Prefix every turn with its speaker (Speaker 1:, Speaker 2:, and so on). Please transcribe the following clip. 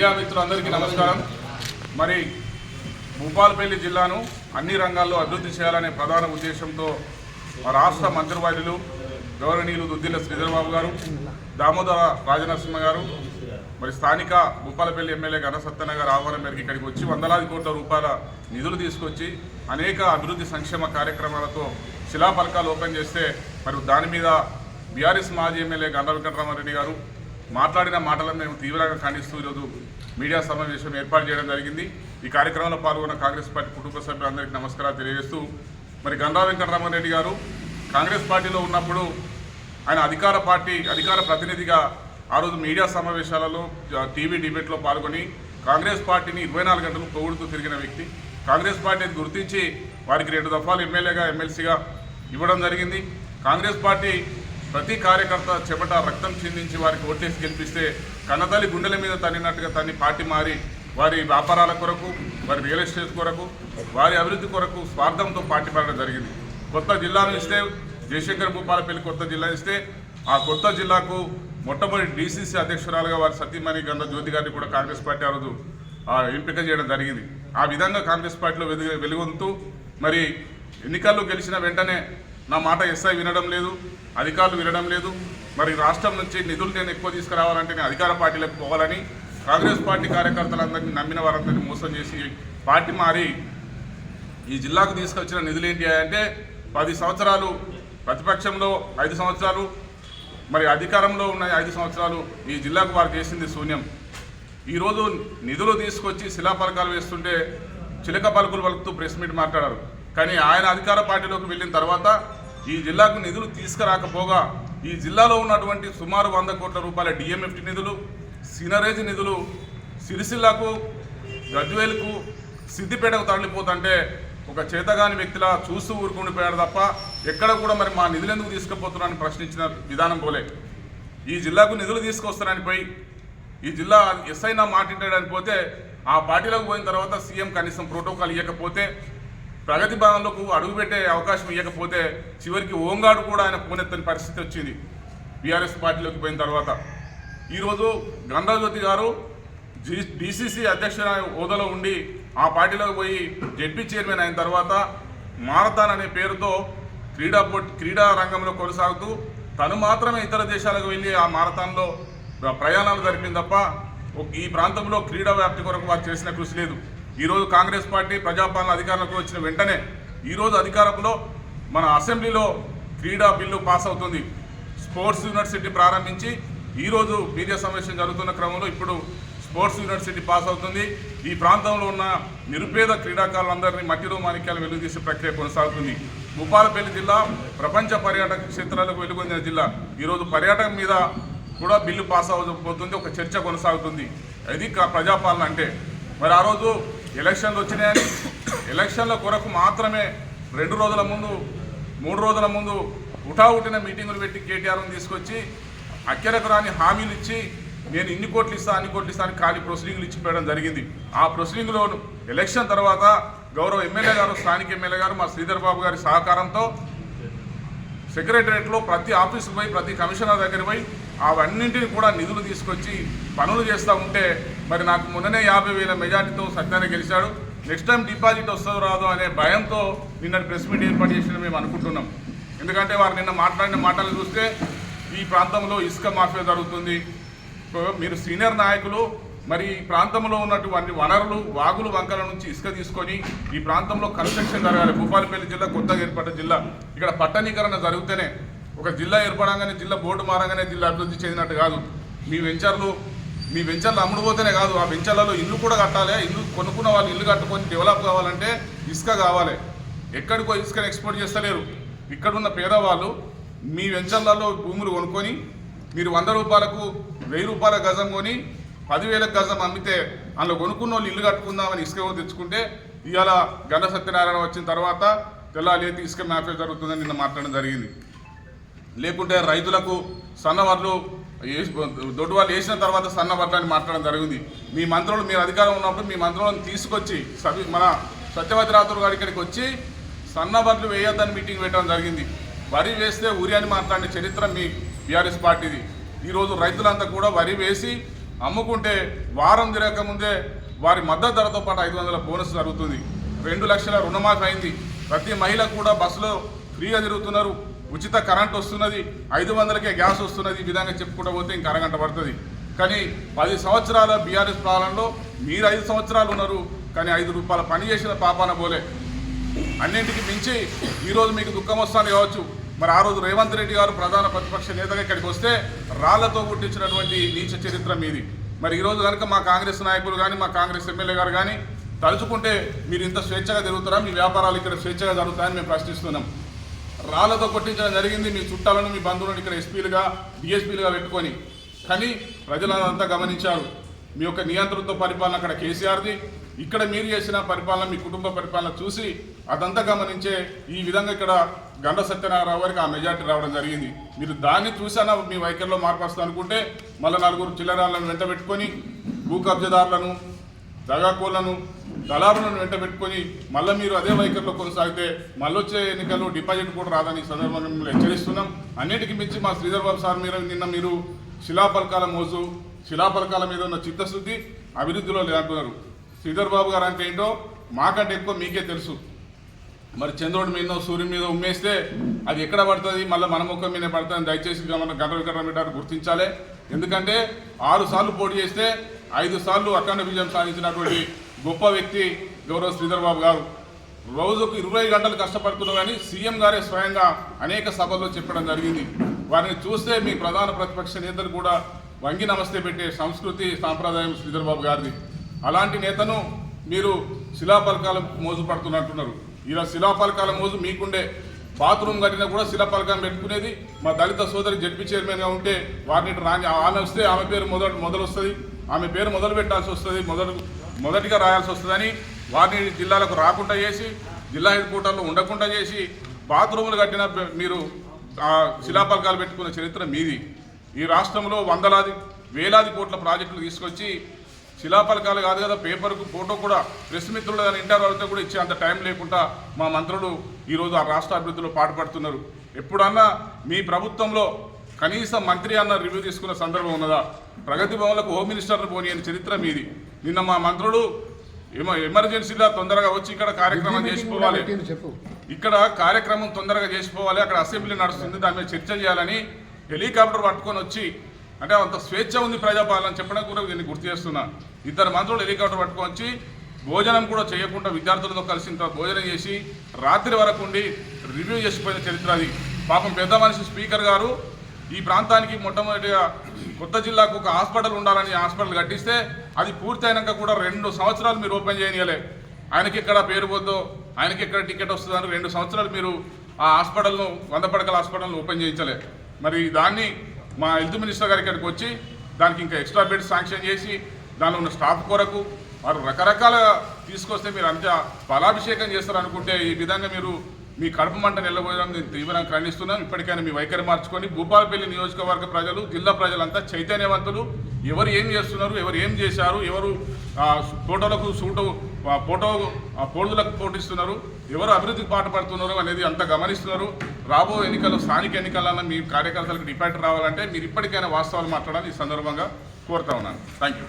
Speaker 1: Media మిత్రులందరికీ నమస్కారం. మరి భూపాలపల్లి జిల్లాను అన్ని రంగాల్లో అభివృద్ధి చేయాలనే ప్రధాన ఉద్దేశంతో మా రాష్ట్ర మంత్రివర్యులు గౌరవనీయులు దుద్దిల శ్రీధరబాబు గారు దామోదర రాజనరసింహ గారు మరి స్థానిక భూపాలపల్లి ఎమ్మెల్యే ఘనసత్తన్న గారు ఆహ్వానం మేరకు ఇక్కడికి వచ్చి వందలాది కోట్ల రూపాయల నిధులు తీసుకొచ్చి అనేక అభివృద్ధి సంక్షేమ కార్యక్రమాలతో శిలాఫలకాలు ఓపెన్ చేస్తే మరి దాని మీద బీఆర్ఎస్ మాజీ ఎమ్మెల్యే గంధ వెంకటరామారెడ్డి గారు మాట్లాడిన మాటలను మేము తీవ్రంగా ఖండిస్తూ ఈరోజు మీడియా సమావేశం ఏర్పాటు చేయడం జరిగింది. ఈ కార్యక్రమంలో పాల్గొన్న కాంగ్రెస్ పార్టీ కుటుంబ సభ్యులందరికీ నమస్కారాలు తెలియజేస్తూ మరి గంధా వెంకటరామారెడ్డి గారు కాంగ్రెస్ పార్టీలో ఉన్నప్పుడు ఆయన అధికార పార్టీ అధికార ప్రతినిధిగా ఆ రోజు మీడియా సమావేశాలలో టీవీ డిబేట్లో పాల్గొని కాంగ్రెస్ పార్టీని ఇరవై నాలుగు గంటలు పొగుడుతూ తిరిగిన వ్యక్తి. కాంగ్రెస్ పార్టీని గుర్తించి వారికి రెండు దఫాలు ఎమ్మెల్యేగా ఎమ్మెల్సీగా ఇవ్వడం జరిగింది. కాంగ్రెస్ పార్టీ ప్రతి కార్యకర్త చెమట రక్తం చిందించి వారికి ఓటేసి గెలిపిస్తే కన్నతల్లి గుండెల మీద తన్నినట్టుగా తన్ని పార్టీ మారి వారి వ్యాపారాల కొరకు వారి రియల్ ఎస్టేట్ కొరకు వారి అభివృద్ధి కొరకు స్వార్థంతో పార్టీ పడడం జరిగింది. కొత్త జిల్లాను ఇస్తే జయశంకర్ భూపాలపల్లి కొత్త జిల్లా ఇస్తే ఆ కొత్త జిల్లాకు మొట్టమొదటి డీసీసీ అధ్యక్షురాలుగా వారి సతీమణి గంధ జ్యోతి గారిని కూడా కాంగ్రెస్ పార్టీ ఆ రోజు ఎంపిక చేయడం జరిగింది. ఆ విధంగా కాంగ్రెస్ పార్టీలో వెలుగొందుతూ మరి ఎన్నికల్లో గెలిచిన వెంటనే నా మాట ఎస్ఐ వినడం లేదు అధికారులు వినడం లేదు. మరి రాష్ట్రం నుంచి నిధులు నేను ఎక్కువ తీసుకురావాలంటే నేను అధికార పార్టీలకు పోవాలని కాంగ్రెస్ పార్టీ కార్యకర్తలందరినీ నమ్మిన వారందరినీ మోసం చేసి పార్టీ మారి ఈ జిల్లాకు తీసుకొచ్చిన నిధులు ఏంటి అంటే పది సంవత్సరాలు ప్రతిపక్షంలో ఐదు సంవత్సరాలు మరి అధికారంలో ఉన్న ఐదు సంవత్సరాలు ఈ జిల్లాకు వారు చేసింది శూన్యం. ఈరోజు నిధులు తీసుకొచ్చి శిలాఫలకాలు వేస్తుంటే చిలక పలుకులు పలుకుతూ ప్రెస్ మీట్ మాట్లాడారు. కానీ ఆయన అధికార పార్టీలోకి వెళ్ళిన తర్వాత ఈ జిల్లాకు నిధులు తీసుకురాకపోగా ఈ జిల్లాలో ఉన్నటువంటి సుమారు వంద కోట్ల రూపాయల డిఎంఎఫ్టీ నిధులు సినరేజ్ నిధులు సిరిసిల్లకు గజ్వేల్కు సిద్దిపేటకు తరలిపోతుంటే ఒక చేతగాని వ్యక్తిలా చూస్తూ ఊరుకుండిపోయాడు తప్ప ఎక్కడ కూడా మరి మా నిధులు ఎందుకు తీసుకుపోతున్నారని ప్రశ్నించిన విధానం పోలే. ఈ జిల్లాకు నిధులు తీసుకొస్తారని పోయి ఈ జిల్లా ఎస్ఐ నా మాట్లాడని పోతే ఆ పార్టీలోకి పోయిన తర్వాత సీఎం కనీసం ప్రోటోకాల్ ఇవ్వకపోతే ప్రగతి భవన్లకు అడుగుపెట్టే అవకాశం ఇవ్వకపోతే చివరికి ఓంగాడు కూడా ఆయన పోనెత్తని పరిస్థితి వచ్చింది. బీఆర్ఎస్ పార్టీలోకి పోయిన తర్వాత. ఈరోజు గంగాజ్యోతి గారు జీ డీసీసీ అధ్యక్ష హోదాలో ఉండి ఆ పార్టీలోకి పోయి జడ్పీ చైర్మన్ అయిన తర్వాత మారథాన్ అనే పేరుతో క్రీడా పోటీ క్రీడా రంగంలో కొనసాగుతూ తను మాత్రమే ఇతర దేశాలకు వెళ్ళి ఆ మారథాన్లో ప్రయాణాలు జరిపింది తప్ప ఈ ప్రాంతంలో క్రీడా వ్యాప్తి కొరకు వారు చేసిన కృషి లేదు. ఈరోజు కాంగ్రెస్ పార్టీ ప్రజాపాలన అధికారంలోకి వచ్చిన వెంటనే ఈరోజు అధికారంలో మన అసెంబ్లీలో క్రీడా బిల్లు పాస్ అవుతుంది. స్పోర్ట్స్ యూనివర్సిటీ ప్రారంభించి ఈరోజు మీడియా సమావేశం జరుగుతున్న క్రమంలో ఇప్పుడు స్పోర్ట్స్ యూనివర్సిటీ పాస్ అవుతుంది. ఈ ప్రాంతంలో ఉన్న నిరుపేద క్రీడాకారులందరినీ మట్టిలో మాణిక్యాలు వెలుగుదీసే ప్రక్రియ కొనసాగుతుంది. భూపాలపల్లి జిల్లా ప్రపంచ పర్యాటక క్షేత్రాలకు వెలుగొందిన జిల్లా. ఈరోజు పర్యాటకం మీద కూడా బిల్లు పాస్ అవ్వబోతుంది. ఒక చర్చ కొనసాగుతుంది. అది ప్రజాపాలన అంటే. మరి ఆ రోజు ఎలక్షన్లు వచ్చినాయని ఎలక్షన్ల కొరకు మాత్రమే రెండు రోజుల ముందు మూడు రోజుల ముందు ఉటావుటిన మీటింగులు పెట్టి కేటీఆర్ను తీసుకొచ్చి అక్కరకు రాని హామీలు ఇచ్చి నేను ఇన్ని కోట్లు ఇస్తా అన్ని కోట్లు ఇస్తా అని ఖాళీ ప్రొసీడింగ్లు ఇచ్చిపోయడం జరిగింది. ఆ ప్రొసీడింగ్లో ఎలక్షన్ తర్వాత గౌరవ ఎమ్మెల్యే గారు స్థానిక ఎమ్మెల్యే గారు మా శ్రీధర్ బాబు గారి సహకారంతో సెక్రటరియట్లో ప్రతి ఆఫీసుకు పోయి ప్రతి కమిషనర్ దగ్గర పోయి అవన్నింటిని కూడా నిధులు తీసుకొచ్చి పనులు చేస్తూ ఉంటే మరి నాకు మొన్ననే యాభై వేల మెజార్టీతో సత్యాన్ని గెలిచాడు. నెక్స్ట్ టైం డిపాజిట్ వస్తుందో రాదో అనే భయంతో నిన్న ప్రెస్ మీట్ ఏర్పాటు చేసిన మేము అనుకుంటున్నాం. ఎందుకంటే వారు నిన్న మాట్లాడిన మాటలు చూస్తే ఈ ప్రాంతంలో ఇసుక మాఫియా జరుగుతుంది. మీరు సీనియర్ నాయకులు మరి ఈ ప్రాంతంలో ఉన్నటువంటి వనరులు వాగులు వంకల నుంచి ఇసుక తీసుకొని ఈ ప్రాంతంలో కన్స్ట్రక్షన్ జరగాలి. భూపాలపల్లి జిల్లా కొత్తగా ఏర్పడ్డ జిల్లా. ఇక్కడ పట్టణీకరణ జరిగితేనే ఒక జిల్లా ఏర్పడంగానే జిల్లా బోర్డు మారంగానే జిల్లా అభివృద్ధి చెందినట్టు కాదు. మీ వెంచర్లు మీ వెంచర్లు అమ్ముడుపోతేనే కాదు ఆ వెంచర్లలో ఇల్లు కూడా కట్టాలి ఇల్లు కొనుక్కున్న వాళ్ళు ఇల్లు కట్టుకొని డెవలప్ కావాలంటే ఇసుక కావాలి. ఎక్కడికో ఇసుకను ఎక్స్పోర్ట్ చేస్తలేరు. ఇక్కడున్న పేదవాళ్ళు మీ వెంచర్లలో భూములు కొనుక్కొని మీరు వంద రూపాయలకు వెయ్యి రూపాయల గజం కొని పదివేల గజం అమ్మితే అందులో కొనుక్కున్న వాళ్ళు ఇల్లు కట్టుకుందామని ఇసుక తెచ్చుకుంటే ఇవాళ గండ సత్యనారాయణ వచ్చిన తర్వాత తెల్లాలి ఇసుక మ్యాఫే జరుగుతుందని నిన్న మాట్లాడడం జరిగింది. లేకుంటే రైతులకు సన్నవర్లు దొడ్డు వాళ్ళు వేసిన తర్వాత సన్న అని మాట్లాడడం జరిగింది. మీ మంత్రులు మీరు అధికారం ఉన్నప్పుడు మీ మంత్రులను తీసుకొచ్చి సభి మన సత్యవతి రాథోడ్ గారి ఇక్కడికి వచ్చి సన్నవడ్లు వేయొద్దని మీటింగ్ పెట్టడం జరిగింది. వరి వేస్తే ఊరి అని మాట్లాడిన చరిత్ర మీ బీఆర్ఎస్ పార్టీది. ఈరోజు రైతులంతా కూడా వరి వేసి అమ్ముకుంటే వారం తిరగకముందే వారి మద్దతు ధరతో పాటు ఐదు వందల బోనస్ జరుగుతుంది. రెండు లక్షల రుణమాఫీ అయింది. ప్రతి మహిళ కూడా బస్సులో ఫ్రీగా తిరుగుతున్నారు. ఉచిత కరెంట్ వస్తున్నది ఐదు వందలకే గ్యాస్ వస్తున్నది ఈ విధంగా చెప్పుకుంటూ పోతే ఇంకా అరగంట పడుతుంది. కానీ పది సంవత్సరాల బీఆర్ఎస్ పాలనలో మీరు ఐదు సంవత్సరాలు ఉన్నారు కానీ ఐదు రూపాయల పని చేసిన పాపాన పోలే. అన్నింటికి మించి ఈరోజు మీకు దుఃఖం వస్తుంది కావచ్చు. మరి ఆ రోజు రేవంత్ రెడ్డి గారు ప్రధాన ప్రతిపక్ష నేతగా ఇక్కడికి వస్తే రాళ్ళతో పుట్టించినటువంటి నీచ చరిత్ర మీది. మరి ఈరోజు కనుక మా కాంగ్రెస్ నాయకులు కానీ మా కాంగ్రెస్ ఎమ్మెల్యే గారు కానీ తలుచుకుంటే మీరు ఇంత స్వేచ్ఛగా తిరుగుతారా? మీ వ్యాపారాలు ఇక్కడ స్వేచ్ఛగా జరుగుతాయని మేము ప్రశ్నిస్తున్నాం. రాళ్ళతో కొట్టించడం జరిగింది. మీ చుట్టాలను మీ బంధువులను ఇక్కడ ఎస్పీలుగా డిఎస్పీలుగా పెట్టుకొని. కానీ ప్రజలంతా గమనించారు. మీ యొక్క నియంత్రణతో పరిపాలన అక్కడ కేసీఆర్ది. ఇక్కడ మీరు చేసిన పరిపాలన మీ కుటుంబ పరిపాలన చూసి అదంతా గమనించే ఈ విధంగా ఇక్కడ గండ సత్యనారాయణ గారికి ఆ మెజార్టీ రావడం జరిగింది. మీరు దాన్ని చూసానా మీ వైఖరిలో మార్పు వస్తా అనుకుంటే మళ్ళీ నలుగురు చిల్లరాళ్ళను వెంట పెట్టుకొని భూ కబ్జదారులను దగాకోళ్ళను దళారులను వెంట పెట్టుకొని మళ్ళీ మీరు అదే వైఖరిలో కొనసాగితే మళ్ళీ వచ్చే ఎన్నికల్లో డిపాజిట్ కూడా రాదని సందర్భంగా మిమ్మల్ని హెచ్చరిస్తున్నాం. అన్నిటికీ మించి మా శ్రీధర్ బాబు సార్ మీరు నిన్న మీరు శిలాపలకాల మోజు శిలాపలకాల మీద ఉన్న చిత్తశుద్ధి అభివృద్ధిలో లేదంటున్నారు. శ్రీధర్ బాబు గారు అంటే ఏంటో మాకంటే ఎక్కువ మీకే తెలుసు. మరి చంద్రుడి మీద సూర్యుని మీద ఉమ్మేస్తే అది ఎక్కడ పడుతుంది? మళ్ళీ మన ముఖం మీద పడుతుంది దయచేసి మన గంట వెంకటరామరెడ్డి గుర్తించాలి. ఎందుకంటే ఆరు సార్లు పోటీ చేస్తే ఐదు సార్లు అఖండ విజయం సాధించినటువంటి గొప్ప వ్యక్తి గౌరవ శ్రీధర్ బాబు గారు. రోజుకు ఇరవై గంటలు కష్టపడుతున్నారు కానీ సీఎం గారే స్వయంగా అనేక సభల్లో చెప్పడం జరిగింది. వారిని చూస్తే మీ ప్రధాన ప్రతిపక్ష నేతలు కూడా వంగి నమస్తే పెట్టే సంస్కృతి సాంప్రదాయం శ్రీధర్ బాబు గారిది. అలాంటి నేతను మీరు శిలాపలకాల మోజు పడుతున్నట్టున్నారు ఇలా శిలాపలకాల మోజు మీకుండే బాత్రూమ్ కట్టినా కూడా శిలాపలకం పెట్టుకునేది మా దళిత సోదరి జడ్పీ చైర్మన్గా ఉంటే వారిని రాని ఆమె వస్తే ఆమె పేరు మొదలు మొదలు వస్తుంది ఆమె పేరు మొదలు పెట్టాల్సి వస్తుంది మొదలు మొదటిగా రాయాల్సి వస్తుందని వారిని జిల్లాలకు రాకుండా చేసి జిల్లా హెడ్ క్వార్టర్లో ఉండకుండా చేసి బాత్రూములు కట్టిన మీరు శిలాపలకాలు పెట్టుకున్న చరిత్ర మీది. ఈ రాష్ట్రంలో వందలాది వేలాది కోట్ల ప్రాజెక్టులు తీసుకొచ్చి శిలాపలకాలు కాదు కదా పేపర్కు ఫోటో కూడా ప్రెస్ మిత్రులు కానీ ఇంటర్ వాళ్ళతో కూడా ఇచ్చే అంత టైం లేకుండా మా మంత్రులు ఈరోజు ఆ రాష్ట్ర అభివృద్ధిలో పాటుపడుతున్నారు. ఎప్పుడన్నా మీ ప్రభుత్వంలో కనీసం మంత్రి అన్న రివ్యూ తీసుకున్న సందర్భం ఉన్నదా? ప్రగతి భవన్లకు హోమ్ మినిస్టర్ను పోనీ అని చరిత్ర మీది. నిన్న మా మంత్రులు ఎమ ఎమర్జెన్సీగా తొందరగా వచ్చి ఇక్కడ కార్యక్రమం చేసుకోవాలి.
Speaker 2: చెప్పు.
Speaker 1: ఇక్కడ కార్యక్రమం తొందరగా చేసిపోవాలి అక్కడ అసెంబ్లీ నడుస్తుంది. దాని మీద చర్చ చేయాలని హెలికాప్టర్ పట్టుకొని వచ్చి అంటే అంత స్వేచ్ఛ ఉంది ప్రజాపాలన చెప్పడం కూడా దీన్ని గుర్తు చేస్తున్నా. ఇద్దరు మంత్రులు హెలికాప్టర్ పట్టుకొని వచ్చి భోజనం కూడా చేయకుండా విద్యార్థులతో కలిసి ఇంత భోజనం చేసి రాత్రి వరకు ఉండి రివ్యూ చేసిపోయిన చరిత్ర అది. పాపం పెద్ద మనిషి స్పీకర్ గారు ఈ ప్రాంతానికి మొట్టమొదటిగా కొత్త జిల్లాకు ఒక హాస్పిటల్ ఉండాలని హాస్పిటల్ కట్టిస్తే అది పూర్తయినాక కూడా రెండు సంవత్సరాలు మీరు ఓపెన్ చేయనియలే. ఆయనకి ఎక్కడ పేరు పోద్దో ఆయనకి ఎక్కడ టికెట్ వస్తుందని రెండు సంవత్సరాలు మీరు ఆ హాస్పిటల్ను వంద పడకల హాస్పిటల్ను ఓపెన్ చేయించలే. మరి దాన్ని మా హెల్త్ మినిస్టర్ గారి ఇక్కడికి వచ్చి దానికి ఇంకా ఎక్స్ట్రా బెడ్ శాంక్షన్ చేసి దానిలో ఉన్న స్టాఫ్ కొరకు వారు రకరకాల తీసుకొస్తే మీరు అంత బలాభిషేకం చేస్తారనుకుంటే ఈ విధంగా మీరు మీ కడుపు మంట నిలబోయడం నేను తీవ్రంగా ఖండిస్తున్నాను. ఇప్పటికైనా మీ వైఖరి మార్చుకొని భూపాలపల్లి నియోజకవర్గ ప్రజలు జిల్లా ప్రజలంతా చైతన్యవంతులు. ఎవరు ఏం చేస్తున్నారు ఎవరు ఏం చేశారు ఎవరు ఫోటోలకు సూటు ఫోటో ఆ, పోటీస్తున్నారు ఎవరు అభివృద్ధికి పాటుపడుతున్నారు అనేది అంత గమనిస్తున్నారు. రాబో ఎన్నికల్లో స్థానిక ఎన్నికలన్నా మీ కార్యకర్తలకు డిపాజిట్ రావాలంటే మీరు ఇప్పటికైనా వాస్తవాలు మాట్లాడాలని ఈ సందర్భంగా కోరుతా ఉన్నాను. Thank you